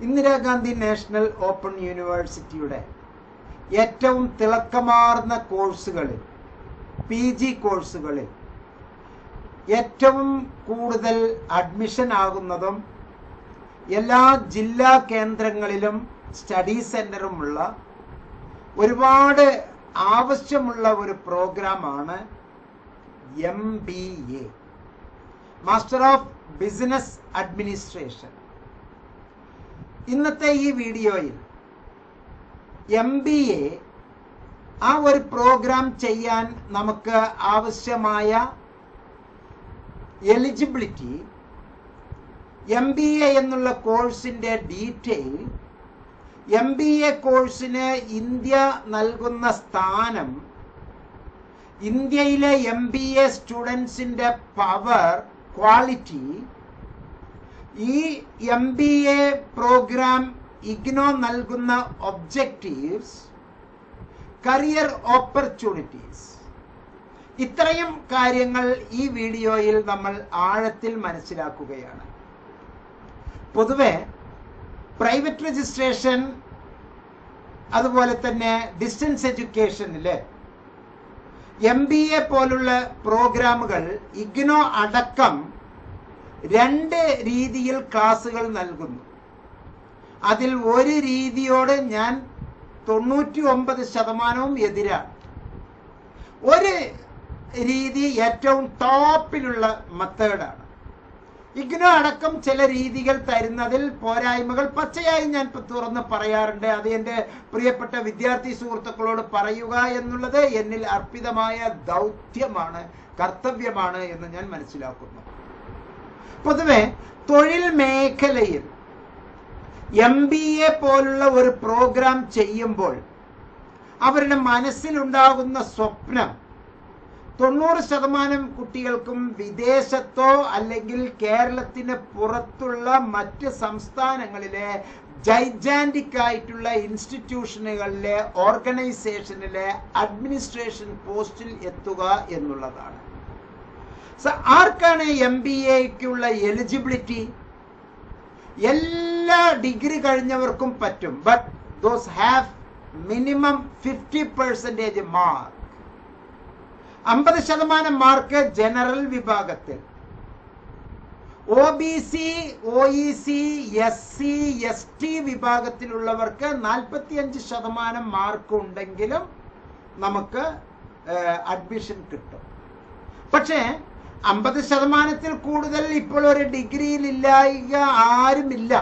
Indira Gandhi national open യൂണിവേഴ്സിറ്റിയുടെ ഏറ്റവും തിളക്കമാർന്ന കോഴ്സുകളിൽ പി ജി കോഴ്സുകളിൽ ഏറ്റവും കൂടുതൽ അഡ്മിഷൻ ആകുന്നതും എല്ലാ ജില്ലാ കേന്ദ്രങ്ങളിലും സ്റ്റഡി സെന്ററുമുള്ള ഒരുപാട് ആവശ്യമുള്ള ഒരു പ്രോഗ്രാമാണ് M B A master of business administration ഇന്നത്തെ ഈ വീഡിയോയിൽ എം ബി എ ആ ഒരു പ്രോഗ്രാം ചെയ്യാൻ നമുക്ക് ആവശ്യമായ എലിജിബിലിറ്റി എം ബി എ എന്നുള്ള കോഴ്സിന്റെ ഡീറ്റെയിൽ എം ബി എ കോഴ്സിന് ഇന്ത്യ നൽകുന്ന സ്ഥാനം ഇന്ത്യയിലെ എം ബി എ സ്റ്റുഡൻസിന്റെ പവർ ക്വാളിറ്റി ഈ M B A programme IGNOU നൽകുന്ന ഒബ്ജക്റ്റീവ്സ് കരിയർ ഓപ്പർച്യൂണിറ്റീസ് ഇത്രയും കാര്യങ്ങൾ ഈ വീഡിയോയിൽ നമ്മൾ ആഴത്തിൽ മനസ്സിലാക്കുകയാണ്. പൊതുവെ പ്രൈവറ്റ് രജിസ്ട്രേഷൻ അതുപോലെ തന്നെ ഡിസ്റ്റൻസ് എഡ്യൂക്കേഷനിൽ എം ബി എ പോലുള്ള പ്രോഗ്രാമുകൾ ഇഗ്നോ അടക്കം രണ്ട് രീതിയിൽ ക്ലാസ്സുകൾ നൽകുന്നു. അതിൽ ഒരു രീതിയോട് ഞാൻ തൊണ്ണൂറ്റി ഒമ്പത് ശതമാനവും എതിരാണ്. ഒരു രീതി ഏറ്റവും ടോപ്പിലുള്ള മെത്തേഡാണ്. ഇഗ്നോ അടക്കം ചില രീതികൾ തരുന്നതിൽ പോരായ്മകൾ പച്ചയായി ഞാൻ തുറന്ന് പറയാറുണ്ട്. അത് എന്റെ പ്രിയപ്പെട്ട വിദ്യാർത്ഥി സുഹൃത്തുക്കളോട് പറയുക എന്നുള്ളത് എന്നിൽ അർപ്പിതമായ ദൗത്യമാണ് കർത്തവ്യമാണ് എന്ന് ഞാൻ മനസ്സിലാക്കുന്നു. പൊതുവെ തൊഴിൽ മേഖലയിൽ എം ബി എ പോലുള്ള ഒരു പ്രോഗ്രാം ചെയ്യുമ്പോൾ അവരുടെ മനസ്സിലുണ്ടാകുന്ന സ്വപ്നം തൊണ്ണൂറ് ശതമാനം കുട്ടികൾക്കും വിദേശത്തോ അല്ലെങ്കിൽ കേരളത്തിന് പുറത്തുള്ള മറ്റ് സംസ്ഥാനങ്ങളിലെ ജൈജാന്റിക് ആയിട്ടുള്ള ഇൻസ്റ്റിറ്റ്യൂഷനുകളിലെ ഓർഗനൈസേഷനിലെ അഡ്മിനിസ്ട്രേഷൻ പോസ്റ്റിൽ എത്തുക എന്നുള്ളതാണ്. ആർക്കാണ് എം ബി എക്കുള്ള എലിജിബിലിറ്റി എല്ലാ ഡിഗ്രി കഴിഞ്ഞവർക്കും പറ്റും. But those have minimum fifty percentage mark അമ്പത് ശതമാനം മാർക്ക് ജനറൽ വിഭാഗത്തിൽ. O B C O E C S C S T വിഭാഗത്തിലുള്ളവർക്ക് നാൽപ്പത്തിയഞ്ച് ശതമാനം മാർക്ക് ഉണ്ടെങ്കിലും നമുക്ക് അഡ്മിഷൻ കിട്ടും. പക്ഷേ അമ്പത് ശതമാനത്തിൽ കൂടുതൽ ഇപ്പോൾ ഒരു ഡിഗ്രിയിലില്ലായിക ആരുമില്ല.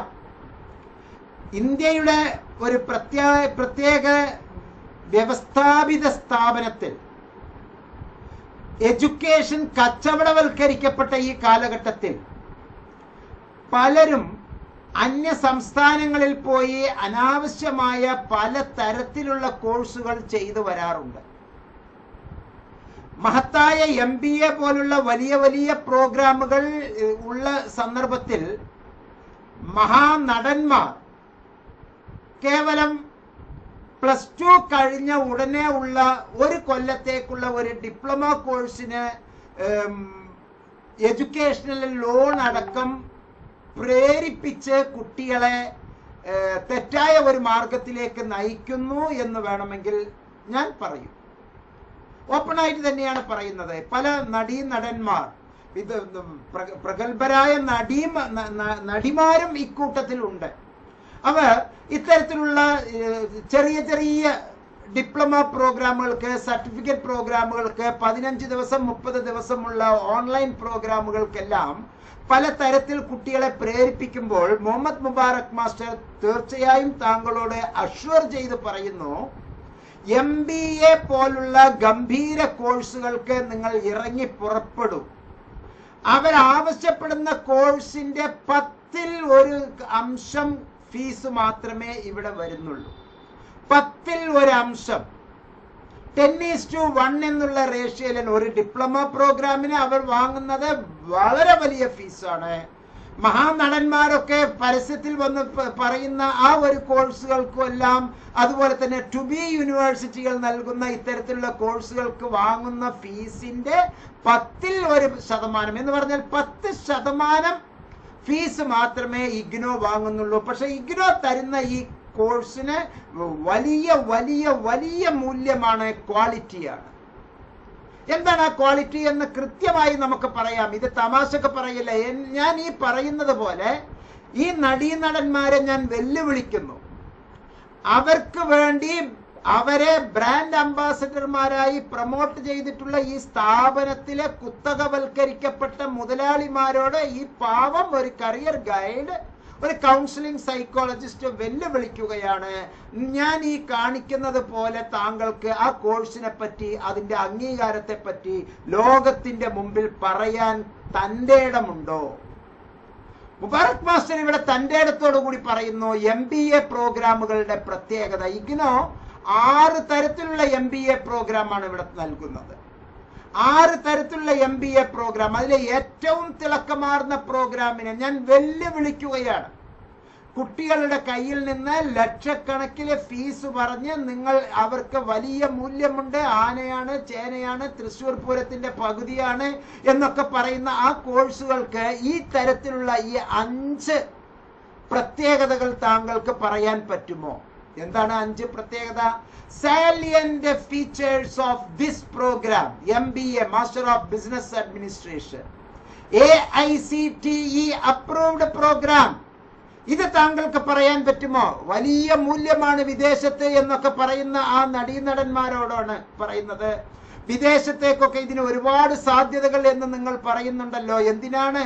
ഇന്ത്യയുടെ ഒരു പ്രത്യേക പ്രത്യേക വ്യവസ്ഥാപിത സ്ഥാപനത്തിൽ എഡ്യൂക്കേഷൻ കച്ചവടവൽക്കരിക്കപ്പെട്ട ഈ കാലഘട്ടത്തിൽ പലരും അന്യ സംസ്ഥാനങ്ങളിൽ പോയി അനാവശ്യമായ പല തരത്തിലുള്ള കോഴ്സുകൾ ചെയ്തു വരാറുണ്ട്. മഹത്തായ എം ബി എ പോലുള്ള വലിയ വലിയ പ്രോഗ്രാമുകൾ ഉള്ള സന്ദർഭത്തിൽ മഹാനടന്മാർ കേവലം പ്ലസ് ടു കഴിഞ്ഞ ഉടനെ ഉള്ള ഒരു കൊല്ലത്തേക്കുള്ള ഒരു ഡിപ്ലോമ കോഴ്സിന് എഡ്യൂക്കേഷണൽ ലോൺ അടക്കം പ്രേരിപ്പിച്ച് കുട്ടികളെ തെറ്റായ ഒരു മാർഗത്തിലേക്ക് നയിക്കുന്നു എന്ന് വേണമെങ്കിൽ ഞാൻ പറയും. ഓപ്പണായിട്ട് തന്നെയാണ് പറയുന്നത്. പല നടീ നടന്മാർ ഇത് പ്രഗത്ഭരായ നടീ നടിമാരും ഇക്കൂട്ടത്തിലുണ്ട് അവർ ഇത്തരത്തിലുള്ള ചെറിയ ചെറിയ ഡിപ്ലോമ പ്രോഗ്രാമുകൾക്ക് സർട്ടിഫിക്കറ്റ് പ്രോഗ്രാമുകൾക്ക് പതിനഞ്ച് ദിവസം മുപ്പത് ദിവസമുള്ള ഓൺലൈൻ പ്രോഗ്രാമുകൾക്കെല്ലാം പല തരത്തിൽ കുട്ടികളെ പ്രേരിപ്പിക്കുമ്പോൾ മുഹമ്മദ് മുബാറക് മാസ്റ്റർ തീർച്ചയായും താങ്കളോട് അഷ്വർ ചെയ്ത് പറയുന്നു എം ബി എ പോലുള്ള ഗംഭീര കോഴ്സുകൾക്ക് നിങ്ങൾ ഇറങ്ങി പുറപ്പെടും. അവരാവശ്യപ്പെടുന്ന കോഴ്സിന്റെ പത്തിൽ ഒരു അംശം ഫീസ് മാത്രമേ ഇവിടെ വരുന്നുള്ളൂ. പത്തിൽ ഒരു അംശം. ടെൻ ഈസ് ടു വൺ എന്നുള്ള റേഷ്യയിൽ ഒരു ഡിപ്ലോമ പ്രോഗ്രാമിന് അവർ വാങ്ങുന്നത് വളരെ വലിയ ഫീസാണ്. മഹാനടന്മാരൊക്കെ പരസ്യത്തിൽ വന്ന് പറയുന്ന ആ ഒരു കോഴ്സുകൾക്കും എല്ലാം അതുപോലെ തന്നെ ടു ബി യൂണിവേഴ്സിറ്റികൾ നൽകുന്ന ഇത്തരത്തിലുള്ള കോഴ്സുകൾക്ക് വാങ്ങുന്ന ഫീസിന്റെ പത്തിൽ ഒരു ശതമാനം എന്ന് പറഞ്ഞാൽ പത്ത് ശതമാനം ഫീസ് മാത്രമേ ഇഗ്നോ വാങ്ങുന്നുള്ളൂ. പക്ഷെ ഇഗ്നോ തരുന്ന ഈ കോഴ്സിന് വലിയ വലിയ വലിയ മൂല്യമാണ് ക്വാളിറ്റിയാണ്. എന്താണ് ആ ക്വാളിറ്റി എന്ന് കൃത്യമായി നമുക്ക് പറയാം. ഇത് തമാശക്ക് പറയില്ല. ഞാൻ ഈ പറയുന്നത് പോലെ ഈ നടീനടന്മാരെ ഞാൻ വെല്ലുവിളിക്കുന്നു. അവർക്ക് വേണ്ടി അവരെ ബ്രാൻഡ് അംബാസഡർമാരായി പ്രൊമോട്ട് ചെയ്തിട്ടുള്ള ഈ സ്ഥാപനത്തിലെ കുത്തകവൽക്കരിക്കപ്പെട്ട മുതലാളിമാരോട് ഈ പാവം ഒരു കരിയർ ഗൈഡ് ഒരു കൗൺസിലിംഗ് സൈക്കോളജിസ്റ്റ് വെല്ലുവിളിക്കുകയാണ്. ഞാൻ ഈ കാണിക്കുന്നത് പോലെ താങ്കൾക്ക് ആ കോഴ്സിനെ പറ്റി അതിന്റെ അംഗീകാരത്തെ പറ്റി ലോകത്തിന്റെ മുമ്പിൽ പറയാൻ തന്റെ ഇടമുണ്ടോ മുബാറക് മാസ്റ്റർ ഇവിടെ തന്റെ ഇടത്തോടു കൂടി പറയുന്നു എം ബി എ പ്രോഗ്രാമുകളുടെ പ്രത്യേകത. ഇഗ്നോ ആറ് തരത്തിലുള്ള എം ബി എ പ്രോഗ്രാമാണ് ഇവിടെ നൽകുന്നത്. ആറ് തരത്തിലുള്ള എം ബി എ പ്രോഗ്രാം അതിലെ ഏറ്റവും തിളക്കമാർന്ന പ്രോഗ്രാമിനെ ഞാൻ വെല്ലുവിളിക്കുകയാണ്. കുട്ടികളുടെ കയ്യിൽ നിന്ന് ലക്ഷക്കണക്കിലെ ഫീസ് പറഞ്ഞ് നിങ്ങൾ അവർക്ക് വലിയ മൂല്യമുണ്ട്. ആനയാണ് ചേനയാണ് തൃശ്ശൂർ പൂരത്തിന്റെ പകുതിയാണ് എന്നൊക്കെ പറയുന്ന ആ കോഴ്സുകൾക്ക് ഈ തരത്തിലുള്ള ഈ അഞ്ച് പ്രത്യേകതകൾ താങ്കൾക്ക് പറയാൻ പറ്റുമോ? എന്താണ് അഞ്ച് പ്രത്യേകത? Salient features of this programme M B A master of business administration A I C T E approved programme ഇത് താങ്കൾക്ക് പറയാൻ പറ്റുമോ? വലിയ മൂല്യമാണ് വിദേശത്ത് എന്നൊക്കെ പറയുന്ന ആ നടീനടന്മാരോടാണ് പറയുന്നത്. വിദേശത്തേക്കൊക്കെ ഇതിന് ഒരുപാട് സാധ്യതകൾ എന്ന് നിങ്ങൾ പറയുന്നുണ്ടല്ലോ. എന്തിനാണ്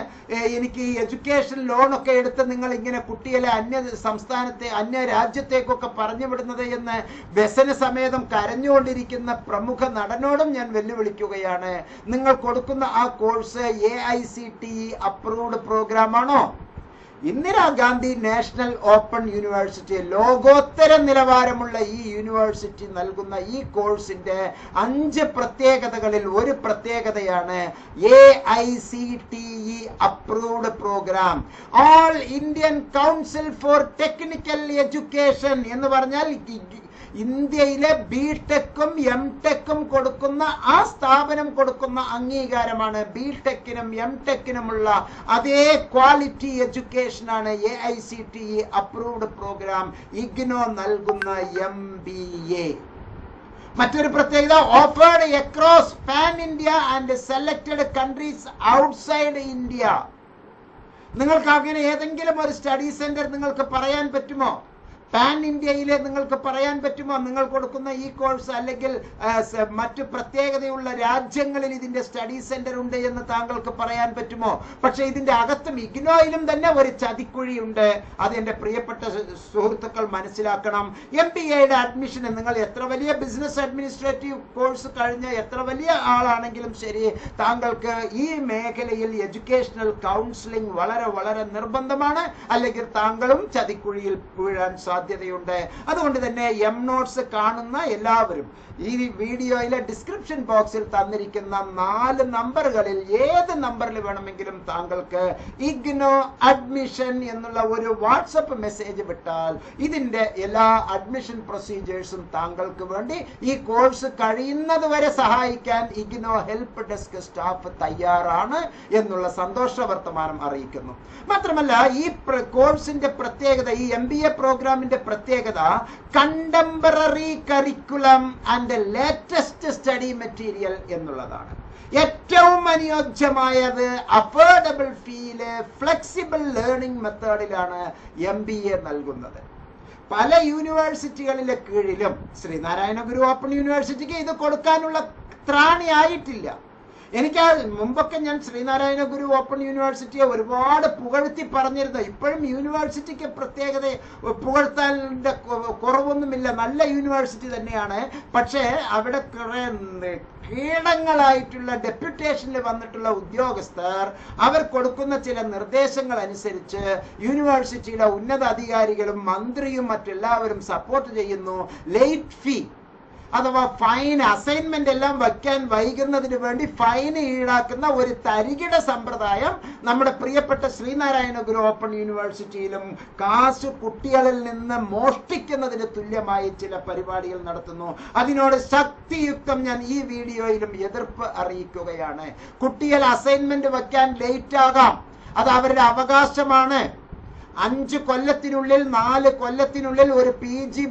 എനിക്ക് എഡ്യൂക്കേഷൻ ലോണൊക്കെ എടുത്ത് നിങ്ങൾ ഇങ്ങനെ കുട്ടികളെ അന്യ സംസ്ഥാനത്തെ അന്യ രാജ്യത്തേക്കൊക്കെ പറഞ്ഞു വിടുന്നത് എന്ന് വ്യസന സമേതം കരഞ്ഞുകൊണ്ടിരിക്കുന്ന പ്രമുഖ നടനോടും ഞാൻ വെല്ലുവിളിക്കുകയാണ്. നിങ്ങൾ കൊടുക്കുന്ന ആ course A I C T approved programme ആണോ? ഇന്ദിരാഗാന്ധി നാഷണൽ ഓപ്പൺ യൂണിവേഴ്സിറ്റി ലോകോത്തര നിലവാരമുള്ള ഈ യൂണിവേഴ്സിറ്റി നൽകുന്ന ഈ കോഴ്സിന്റെ അഞ്ച് പ്രത്യേകതകളിൽ ഒരു പ്രത്യേകതയാണ് A I C T E approved programme all Indian council for technical education എന്ന് പറഞ്ഞാൽ ഇന്ത്യയിലെ ബി ടെക്കും എം ടെക്കും കൊടുക്കുന്ന ആ സ്ഥാപനം കൊടുക്കുന്ന അംഗീകാരമാണ് ബി ടെക്കിനും എം ടെക്കിനുമുള്ള അതേ quality എഡ്യൂക്കേഷനാണ് A I C T E approved programme IGNOU നൽകുന്ന എം ബി എ മറ്റൊരു പ്രത്യേകത offered across pan India and selected countries outside India നിങ്ങൾക്ക് അങ്ങനെ ഏതെങ്കിലും ഒരു സ്റ്റഡി സെന്റർ നിങ്ങൾക്ക് പറയാൻ പറ്റുമോ? പാൻ ഇന്ത്യയിലെ നിങ്ങൾക്ക് പറയാൻ പറ്റുമോ? നിങ്ങൾ കൊടുക്കുന്ന ഈ കോഴ്സ് അല്ലെങ്കിൽ മറ്റു പ്രത്യേകതയുള്ള രാജ്യങ്ങളിൽ ഇതിന്റെ സ്റ്റഡി സെന്റർ ഉണ്ട് എന്ന് താങ്കൾക്ക് പറയാൻ പറ്റുമോ? പക്ഷെ ഇതിന്റെ അകത്തും ഇഗ്നോയിലും തന്നെ ഒരു ചതിക്കുഴിയുണ്ട്. അത് എന്റെ പ്രിയപ്പെട്ട സുഹൃത്തുക്കൾ മനസ്സിലാക്കണം. എം ബി എയുടെ അഡ്മിഷന് നിങ്ങൾ എത്ര വലിയ ബിസിനസ് അഡ്മിനിസ്ട്രേറ്റീവ് കോഴ്സ് കഴിഞ്ഞ എത്ര വലിയ ആളാണെങ്കിലും ശരി താങ്കൾക്ക് ഈ മേഖലയിൽ എഡ്യൂക്കേഷണൽ കൗൺസിലിംഗ് വളരെ വളരെ നിർബന്ധമാണ്. അല്ലെങ്കിൽ താങ്കളും ചതിക്കുഴിയിൽ വീഴാൻ സാധ്യതയുണ്ട്. അതുകൊണ്ട് തന്നെ എം നോട്ട്സ് കാണുന്ന എല്ലാവരും ഈ വീഡിയോയിലെ ഡിസ്ക്രിപ്ഷൻ ബോക്സിൽ തന്നിരിക്കുന്ന നാല് നമ്പറുകളിൽ ഏത് നമ്പറിൽ വേണമെങ്കിലും താങ്കൾക്ക് ഇഗ്നോ അഡ്മിഷൻ എന്നുള്ള ഒരു വാട്സപ്പ് മെസ്സേജ് വിട്ടാൽ ഇതിന്റെ എല്ലാ അഡ്മിഷൻ പ്രൊസീജിയേഴ്സും താങ്കൾക്ക് വേണ്ടി ഈ കോഴ്സ് കഴിയുന്നത് വരെ സഹായിക്കാൻ ഇഗ്നോ ഹെൽപ്പ് ഡെസ്ക് സ്റ്റാഫ് തയ്യാറാണ് എന്നുള്ള സന്തോഷ വർത്തമാനം അറിയിക്കുന്നു. മാത്രമല്ല ഈ കോഴ്സിന്റെ പ്രത്യേകത ഈ എം ബി എ പ്രോഗ്രാമിന്റെ പ്രത്യേകത contemporary curriculum and latest study material എന്നുള്ളതാണ്. ഏറ്റവും അനുയോജ്യമായത് അഫോർഡബിൾ ഫീൽ ഫ്ലെക്സിബിൾ ലേണിംഗ് മെത്തേഡിലാണ് എം ബി എ നൽകുന്നത്. പല യൂണിവേഴ്സിറ്റികളിലെ കീഴിലും ശ്രീനാരായണ ഗുരു ഓപ്പൺ യൂണിവേഴ്സിറ്റിക്ക് ഇത് കൊടുക്കാനുള്ള ത്രാണി ആയിട്ടില്ല. എനിക്ക് മുമ്പൊക്കെ ഞാൻ ശ്രീനാരായണ ഗുരു ഓപ്പൺ യൂണിവേഴ്സിറ്റിയെ ഒരുപാട് പുകഴ്ത്തി പറഞ്ഞിരുന്നു. ഇപ്പോഴും യൂണിവേഴ്സിറ്റിക്ക് പ്രത്യേകത പുകഴ്ത്താന്റെ കുറവൊന്നുമില്ല. നല്ല യൂണിവേഴ്സിറ്റി തന്നെയാണ്. പക്ഷേ അവിടെ കുറെ കീടങ്ങളായിട്ടുള്ള ഡെപ്യൂട്ടേഷനിൽ വന്നിട്ടുള്ള ഉദ്യോഗസ്ഥർ അവർ കൊടുക്കുന്ന ചില നിർദ്ദേശങ്ങൾ അനുസരിച്ച് യൂണിവേഴ്സിറ്റിയിലെ ഉന്നത അധികാരികളും മന്ത്രിയും മറ്റെല്ലാവരും സപ്പോർട്ട് ചെയ്യുന്നു. ലേറ്റ് ഫീ അഥവാ ഫൈൻ അസൈൻമെന്റ് എല്ലാം വയ്ക്കാൻ വൈകുന്നതിന് വേണ്ടി ഫൈൻ ഈടാക്കുന്ന ഒരു തരികിട സമ്പ്രദായം നമ്മുടെ പ്രിയപ്പെട്ട ശ്രീനാരായണ ഗുരു ഓപ്പൺ യൂണിവേഴ്സിറ്റിയിലും കാശ് കുട്ടികളിൽ നിന്ന് മോഷ്ടിക്കുന്നതിന് തുല്യമായി ചില പരിപാടികൾ നടത്തുന്നു. അതിനോട് ശക്തിയുക്തം ഞാൻ ഈ വീഡിയോയിലും എതിർപ്പ് അറിയിക്കുകയാണ്. കുട്ടികൾ അസൈൻമെന്റ് വയ്ക്കാൻ ലേറ്റ് ആകാം. അത് അവരുടെ അവകാശമാണ്. അഞ്ച് കൊല്ലത്തിനുള്ളിൽ നാല് കൊല്ലത്തിനുള്ളിൽ ഒരു പി ജി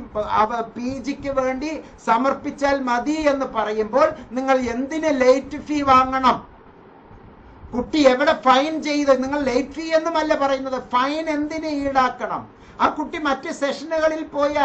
പി ജിക്ക് വേണ്ടി സമർപ്പിച്ചാൽ മതി എന്ന് പറയുമ്പോൾ നിങ്ങൾ എന്തിന് ലേറ്റ് ഫീ വാങ്ങണം? കുട്ടി എവിടെ ഫൈൻ ചെയ്ത്? നിങ്ങൾ ലേറ്റ് ഫീ എന്നുമല്ല പറയുന്നത്. ഫൈൻ എന്തിന് ഈടാക്കണം? ആ കുട്ടി മറ്റ് സെഷനുകളിൽ പോയി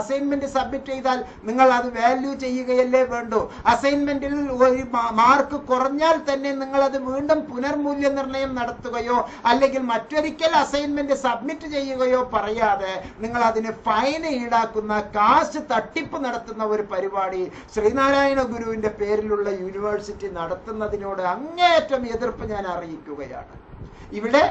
അസൈൻമെന്റ് സബ്മിറ്റ് ചെയ്താൽ നിങ്ങൾ അത് വാല്യൂ ചെയ്യുകയല്ലേ വേണ്ടൂ. അസൈൻമെന്റിൽ ഒരു മാർക്ക് കുറഞ്ഞാൽ തന്നെ നിങ്ങൾ അത് വീണ്ടും പുനർമൂല്യനിർണയം നടത്തുകയോ അല്ലെങ്കിൽ മറ്റൊരിക്കൽ അസൈൻമെന്റ് സബ്മിറ്റ് ചെയ്യുകയോ പറയാതെ നിങ്ങൾ അതിന് ഫൈൻ ഈടാക്കുന്ന കാശ് തട്ടിപ്പ് നടത്തുന്ന ഒരു പരിപാടി ശ്രീനാരായണ ഗുരുവിന്റെ പേരിലുള്ള യൂണിവേഴ്സിറ്റി നടത്തുന്നതിനോട് അങ്ങേയറ്റം എതിർപ്പ് ഞാൻ അറിയിക്കുകയാണ്. ഇവിടെ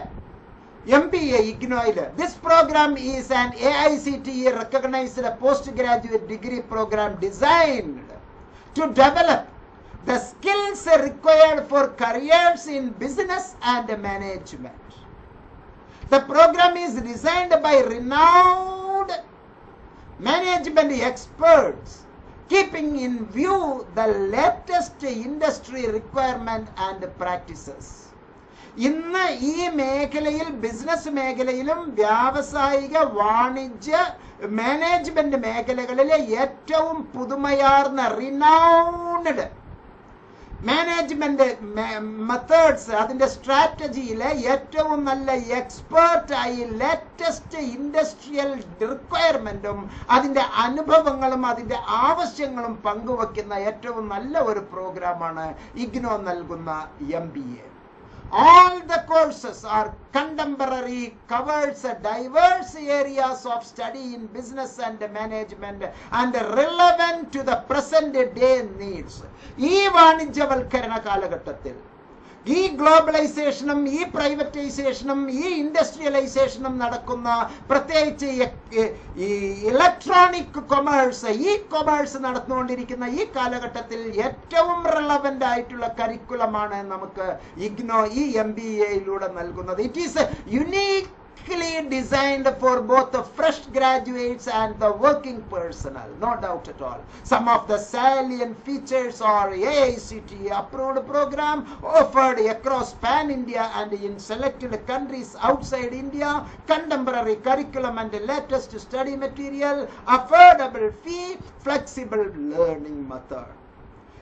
MPA IGNOIL. This program is an AICTE recognized postgraduate degree program designed to develop the skills required for careers in business and management. The program is designed by renowned management experts keeping in view the latest industry requirement and practices. ഇന്ന് ഈ മേഖലയിൽ business മേഖലയിലും വ്യാവസായിക വാണിജ്യ management മേഖലകളിലെ ഏറ്റവും പുതുമയാർന്ന renowned management methods അതിന്റെ സ്ട്രാറ്റജിയിലെ ഏറ്റവും നല്ല എക്സ്പേർട്ടായി ലേറ്റസ്റ്റ് ഇൻഡസ്ട്രിയൽ റിക്വയർമെന്റും അതിന്റെ അനുഭവങ്ങളും അതിന്റെ ആവശ്യങ്ങളും പങ്കുവെക്കുന്ന ഏറ്റവും നല്ല ഒരു പ്രോഗ്രാമാണ് ഇഗ്നോ നൽകുന്ന a all the courses are contemporary covers diverse areas of study in business and management and relevant to the present day needs ഈ വാണിജ്യവൽക്കരണ കാലഘട്ടത്തിൽ ഈ ഗ്ലോബലൈസേഷനും ഈ പ്രൈവറ്റൈസേഷനും ഈ ഇൻഡസ്ട്രിയലൈസേഷനും നടക്കുന്ന പ്രത്യേകിച്ച് ഈ ഇലക്ട്രോണിക് കൊമേഴ്സ് ഈ കൊമേഴ്സ് നടന്നുകൊണ്ടിരിക്കുന്ന ഈ കാലഘട്ടത്തിൽ ഏറ്റവും റിലവന്റ് ആയിട്ടുള്ള കരിക്കുലമാണ് നമുക്ക് ഇഗ്നോ ഈ എം ബി എയിലൂടെ നൽകുന്നത്. It is unique designed for both the fresh graduates and the working personnel, no doubt at all. Some of the salient features are AICT approved program offered across pan India and in selected countries outside India, contemporary curriculum and the latest study material, affordable fee, flexible learning method.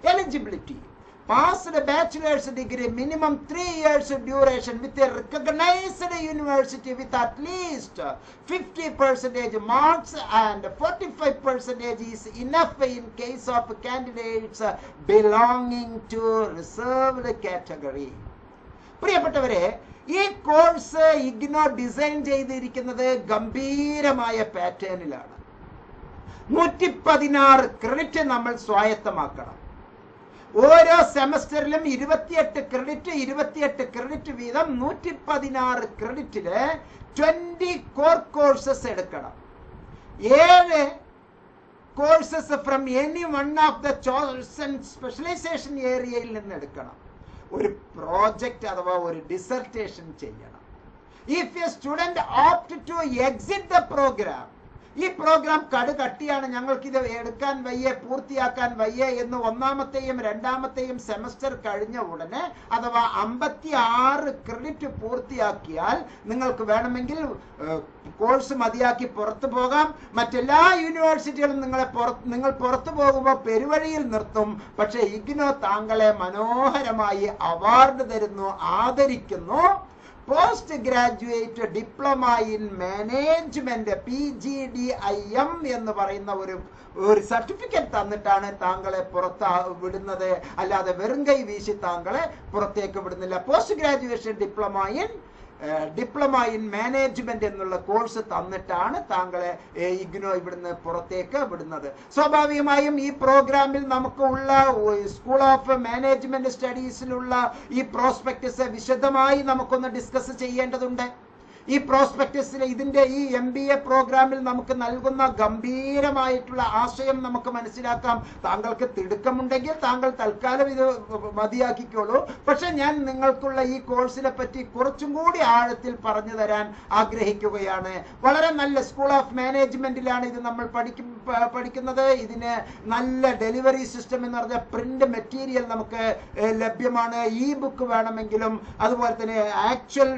Eligibility passed bachelor's degree minimum three years duration with a recognized university with at least 50 percentage marks and 45 percentage is enough in case of candidates belonging to reserved category പ്രിയപ്പെട്ടവരെ ഈ കോഴ്സ് IGNOU design ചെയ്തിരിക്കുന്നത് ഗംഭീരമായ പാറ്റേണിലാണ് നൂറ്റി പതിനാറ് credit നമ്മൾ സ്വായത്തമാക്കണം ഓരോ സെമസ്റ്ററിലും ഇരുപത്തിയെട്ട് ക്രെഡിറ്റ് ഇരുപത്തിയെട്ട് ക്രെഡിറ്റ് വീതം നൂറ്റി പതിനാറ് ക്രെഡിറ്റിൽ ട്വന്റി കോർ കോഴ്സസ് എടുക്കണം. ഏഴ് courses from any one of the chosen specialisation ഏരിയയിൽ നിന്ന് എടുക്കണം. ഒരു പ്രോജക്റ്റ് അഥവാ ഒരു ഡിസർട്ടേഷൻ ചെയ്യണം. If a student opt to exit the programme ഈ പ്രോഗ്രാം കടുകട്ടിയാണ് ഞങ്ങൾക്ക് ഇത് എടുക്കാൻ വയ്യ പൂർത്തിയാക്കാൻ വയ്യ എന്ന് ഒന്നാമത്തെയും രണ്ടാമത്തെയും സെമസ്റ്റർ കഴിഞ്ഞ ഉടനെ അഥവാ അമ്പത്തി ആറ് ക്രെഡിറ്റ് പൂർത്തിയാക്കിയാൽ നിങ്ങൾക്ക് വേണമെങ്കിൽ കോഴ്സ് മതിയാക്കി പുറത്തു പോകാം. മറ്റെല്ലാ യൂണിവേഴ്സിറ്റികളും നിങ്ങളെ പുറത്ത് നിങ്ങൾ പുറത്തു പോകുമ്പോൾ പെരുവഴിയിൽ നിർത്തും. പക്ഷേ ഇഗ്നോ താങ്കളെ മനോഹരമായി അവാർഡ് തരുന്നു ആദരിക്കുന്നു. Post graduate diploma in management P G D I M എന്ന് പറയുന്ന ഒരു ഒരു സർട്ടിഫിക്കറ്റ് തന്നിട്ടാണ് താങ്കളെ പുറത്ത് വിടുന്നത്. അല്ലാതെ വെറും കൈ വീശി താങ്കളെ പുറത്തേക്ക് വിടുന്നില്ല. Post graduation diploma in diploma in management എന്നുള്ള കോഴ്സ് തന്നിട്ടാണ് താങ്കളെ ഇഗ്നോ ഇവിടുന്ന് പുറത്തേക്ക് വിടുന്നത്. സ്വാഭാവികമായും ഈ പ്രോഗ്രാമിൽ നമുക്ക് ഉള്ള സ്കൂൾ ഓഫ് മാനേജ്മെന്റ് സ്റ്റഡീസിലുള്ള ഈ പ്രോസ്പെക്ടസ് വിശദമായി നമുക്കൊന്ന് ഡിസ്കസ് ചെയ്യേണ്ടതുണ്ട്. ഈ പ്രോസ്പെക്ടസിൽ ഇതിന്റെ ഈ എം ബി എ പ്രോഗ്രാമിൽ നമുക്ക് നൽകുന്ന ഗംഭീരമായിട്ടുള്ള ആശയം നമുക്ക് മനസ്സിലാക്കാം. താങ്കൾക്ക് തിടുക്കമുണ്ടെങ്കിൽ താങ്കൾ തൽക്കാലം ഇത് മതിയാക്കിക്കോളൂ. പക്ഷെ ഞാൻ നിങ്ങൾക്കുള്ള ഈ കോഴ്സിനെ പറ്റി കുറച്ചും കൂടി ആഴത്തിൽ പറഞ്ഞു തരാൻ ആഗ്രഹിക്കുകയാണ്. വളരെ നല്ല സ്കൂൾ ഓഫ് മാനേജ്മെന്റിലാണ് ഇത് നമ്മൾ പഠിക്കും പഠിക്കുന്നത്. ഇതിന് നല്ല ഡെലിവറി സിസ്റ്റം എന്ന് പറഞ്ഞ പ്രിന്റ് മെറ്റീരിയൽ നമുക്ക് ലഭ്യമാണ്. ഇ ബുക്ക് വേണമെങ്കിലും അതുപോലെ തന്നെ ആക്ച്വൽ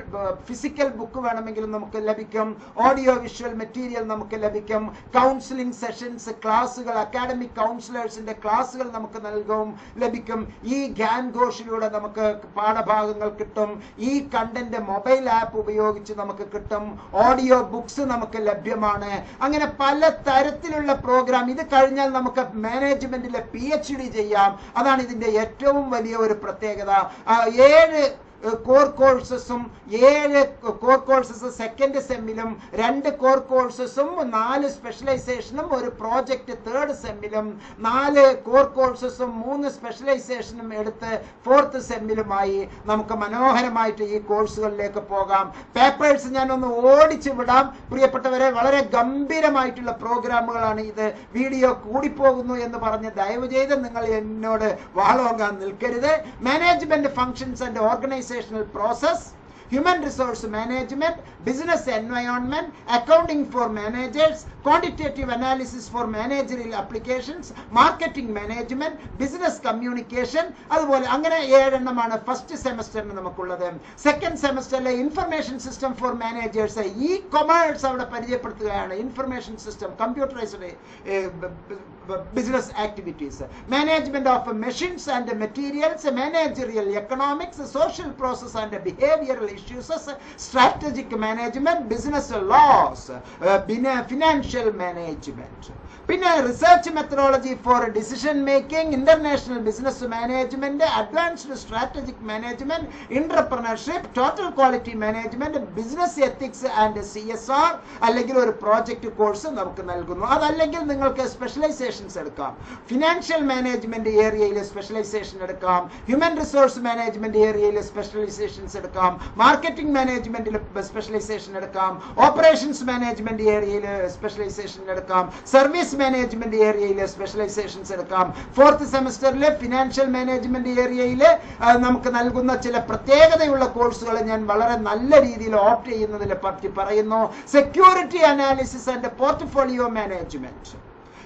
ഫിസിക്കൽ ബുക്ക് വേണമെങ്കിലും നമുക്ക് ലഭിക്കും. ഓഡിയോ വിഷ്വൽ മെറ്റീരിയൽ നമുക്ക് ലഭിക്കും. കൗൺസിലിംഗ് സെഷൻസ് ക്ലാസ്സുകൾ അക്കാഡമിക് കൗൺസിലേഴ്സിന്റെ ക്ലാസ്സുകൾ നമുക്ക് നൽകും ലഭിക്കും. ഈ ഗ്യാൻ ഘോഷിലൂടെ നമുക്ക് പാഠഭാഗങ്ങൾ കിട്ടും. ഈ കണ്ടന്റ് മൊബൈൽ ആപ്പ് ഉപയോഗിച്ച് നമുക്ക് കിട്ടും. ഓഡിയോ ബുക്സ് നമുക്ക് ലഭ്യമാണ്. അങ്ങനെ പല തരത്തിലുള്ള പ്രോഗ്രാം ഇത് കഴിഞ്ഞാൽ നമുക്ക് മാനേജ്മെന്റിലെ പി എച്ച് ഡി ചെയ്യാം. അതാണ് ഇതിന്റെ ഏറ്റവും വലിയ ഒരു പ്രത്യേകത. ഏഴ് കോർ കോഴ്സസും ഏഴ് കോർ കോഴ്സസ് സെക്കൻഡ് സെമ്മിലും രണ്ട് കോർ കോഴ്സസും നാല് സ്പെഷ്യലൈസേഷനും ഒരു പ്രോജക്റ്റ് തേർഡ് സെമ്മിലും നാല് കോർ കോഴ്സസും മൂന്ന് സ്പെഷ്യലൈസേഷനും എടുത്ത് ഫോർത്ത് സെമ്മിലുമായി നമുക്ക് മനോഹരമായിട്ട് ഈ കോഴ്സുകളിലേക്ക് പോകാം. പേപ്പേഴ്സ് ഞാനൊന്ന് ഓടിച്ചു വിടാം. പ്രിയപ്പെട്ടവരെ വളരെ ഗംഭീരമായിട്ടുള്ള പ്രോഗ്രാമുകളാണ് ഇത്. വീഡിയോ കൂടിപ്പോകുന്നു എന്ന് പറഞ്ഞ് ദയവ് ചെയ്ത് നിങ്ങൾ എന്നോട് വാളോങ്ങാൻ നിൽക്കരുത്. Management functions and organisational process human resource management, business environment, accounting for managers, quantitative analysis for managerial applications, marketing management, business communication അതുപോലെ അങ്ങനെ ഏഴെണ്ണമാണ് ഫസ്റ്റ് സെമസ്റ്ററിന് നമുക്കുള്ളത്. Second സെമസ്റ്ററിലെ information system for managers e commerce അവിടെ പരിചയപ്പെടുത്തുകയാണ്. Information system computerised business activities management of machines and materials managerial economics social process and behavioural issues management, business laws, laws financial management പിന്നെ research methodology for decision making international business management advanced strategic management entrepreneurship total quality management business ethics and C S R അല്ലെങ്കിൽ ഒരു project course നമുക്ക് നൽകുന്നു. അതല്ലെങ്കിൽ നിങ്ങൾക്ക് specialisations എടുക്കാം. Financial management ഏരിയയിൽ specialisation എടുക്കാം. ഹ്യൂമൻ റിസോഴ്സ് മാനേജ്മെന്റ് ഏരിയയിൽ സ്പെഷ്യലൈസേഷൻസ് എടുക്കാം. മാർക്കറ്റിംഗ് മാനേജ്മെന്റിൽ സ്പെഷ്യലൈസേഷൻ എടുക്കാം. ഓപ്പറേഷൻസ് മാനേജ്മെന്റ് ഏരിയയിൽ സ്പെഷ്യലൈസേഷൻ എടുക്കാം. സർവീസ് മാനേജ്മെന്റ് ഏരിയയിൽ സ്പെഷ്യലൈസേഷൻസ് എടുക്കാം. ഫോർത്ത് സെമസ്റ്ററിൽ ഫിനാൻഷ്യൽ മാനേജ്മെന്റ് ഏരിയയിൽ നമുക്ക് നൽകുന്ന ചില പ്രത്യേകതയുള്ള കോഴ്സുകൾ ഞാൻ വളരെ നല്ല രീതിയിൽ ഓപ്റ്റ് ചെയ്യുന്നതിനെ പറ്റി പറയുന്നു. Security analysis and portfolio management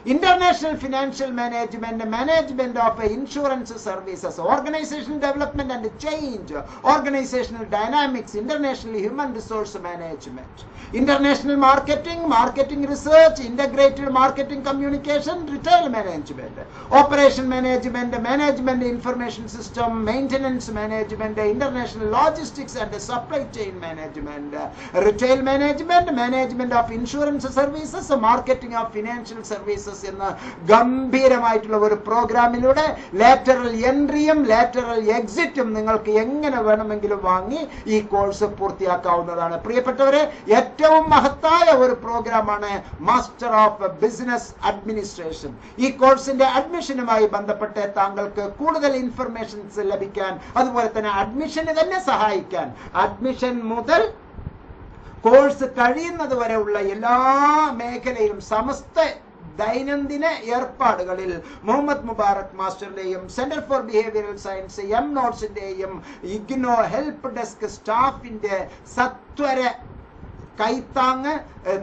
international financial management management of insurance services organizational development and change organizational dynamics international human resource management. International marketing marketing research integrated marketing communication retail management. Operation management management information system maintenance management international logistics and supply chain management. Retail management management of insurance services marketing of financial services എന്ന ഗംഭീരമായിട്ടുള്ള ഒരു പ്രോഗ്രാമിലൂടെ lateral എൻട്രിയും lateral എക്സിറ്റും നിങ്ങൾക്ക് എങ്ങനെ വേണമെങ്കിലും വാങ്ങി ഈ കോഴ്സ് പൂർത്തിയാക്കാവുന്നതാണ്. പ്രിയപ്പെട്ടവരെ ഏറ്റവും മഹത്തായ ഒരു പ്രോഗ്രാമാണ് മാസ്റ്റർ ഓഫ് ബിസിനസ് അഡ്മിനിസ്ട്രേഷൻ ഈ കോഴ്സിന്റെ അഡ്മിഷനുമായി ബന്ധപ്പെട്ട് താങ്കൾക്ക് കൂടുതൽ ഇൻഫർമേഷൻസ് ലഭിക്കാൻ അതുപോലെ തന്നെ അഡ്മിഷന് തന്നെ സഹായിക്കാൻ. അഡ്മിഷൻ മുതൽ കോഴ്സ് കഴിയുന്നത് വരെയുള്ള എല്ലാ മേഖലയിലും സമസ്ത ദൈനംദിന ഏർപ്പാടുകളിൽ Muhammad Mubarak മാസ്റ്ററുടെയും centre for behavioural science M നോട്ട്സിന്റെയും IGNOU help desk സ്റ്റാഫിന്റെ സത്വര കൈത്താങ്ങ്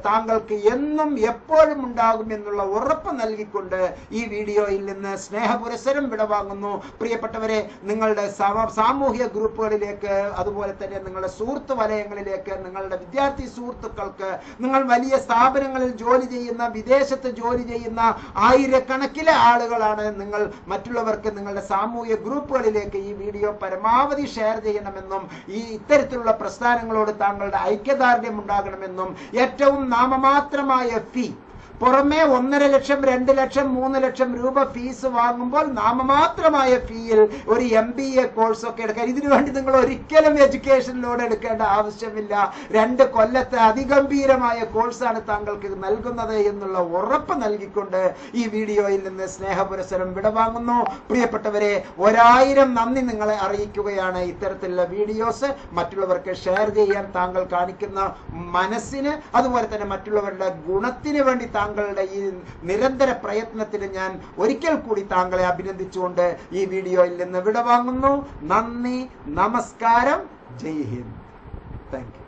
താങ്കൾക്ക് എന്നും എപ്പോഴും ഉണ്ടാകും എന്നുള്ള ഉറപ്പ് നൽകിക്കൊണ്ട് ഈ വീഡിയോയിൽ നിന്ന് സ്നേഹപുരസരം വിടവാങ്ങുന്നു. പ്രിയപ്പെട്ടവരെ നിങ്ങളുടെ സമ- സാമൂഹ്യ ഗ്രൂപ്പുകളിലേക്ക് അതുപോലെ തന്നെ നിങ്ങളുടെ സുഹൃത്ത് വലയങ്ങളിലേക്ക് നിങ്ങളുടെ വിദ്യാർത്ഥി സുഹൃത്തുക്കൾക്ക് നിങ്ങൾ വലിയ സ്ഥാപനങ്ങളിൽ ജോലി ചെയ്യുന്ന വിദേശത്ത് ജോലി ചെയ്യുന്ന ആയിരക്കണക്കിലെ ആളുകളാണ് നിങ്ങൾ. മറ്റുള്ളവർക്ക് നിങ്ങളുടെ സാമൂഹ്യ ഗ്രൂപ്പുകളിലേക്ക് ഈ വീഡിയോ പരമാവധി ഷെയർ ചെയ്യണമെന്നും ഈ ഇത്തരത്തിലുള്ള പ്രസ്ഥാനങ്ങളോട് താങ്കളുടെ ഐക്യദാർഢ്യം ഉണ്ടാകണമെന്നും ഏറ്റവും നാമമാത്രമായ ഫീ പുറമെ ഒന്നര ലക്ഷം രണ്ട് ലക്ഷം മൂന്ന് ലക്ഷം രൂപ ഫീസ് വാങ്ങുമ്പോൾ നാമമാത്രമായ ഫീയിൽ ഒരു എം ബി എ കോഴ്സ് ഒക്കെ എടുക്കാൻ. ഇതിനു വേണ്ടി നിങ്ങൾ ഒരിക്കലും എഡ്യൂക്കേഷൻ ലോൺ എടുക്കേണ്ട ആവശ്യമില്ല. രണ്ട് കൊല്ലത്തെ അതിഗംഭീരമായ കോഴ്സാണ് താങ്കൾക്ക് നൽകുന്നത് എന്നുള്ള ഉറപ്പ് നൽകിക്കൊണ്ട് ഈ വീഡിയോയിൽ നിന്ന് സ്നേഹപുരസരം വിടവാങ്ങുന്നു. പ്രിയപ്പെട്ടവരെ ഒരായിരം നന്ദി നിങ്ങളെ അറിയിക്കുകയാണ് ഇത്തരത്തിലുള്ള വീഡിയോസ്. മറ്റുള്ളവർക്ക് ഷെയർ ചെയ്യാൻ താങ്കൾ കാണിക്കുന്ന മനസ്സിന് അതുപോലെ തന്നെ മറ്റുള്ളവരുടെ ഗുണത്തിന് വേണ്ടി താങ്കളുടെ ഈ നിരന്തര പ്രയത്നത്തിന് ഞാൻ ഒരിക്കൽ കൂടി താങ്കളെ അഭിനന്ദിച്ചുകൊണ്ട് ഈ വീഡിയോയിൽ നിന്ന് വിടവാങ്ങുന്നു. നന്ദി നമസ്കാരം. ജയ് ഹിന്ദ്. താങ്ക്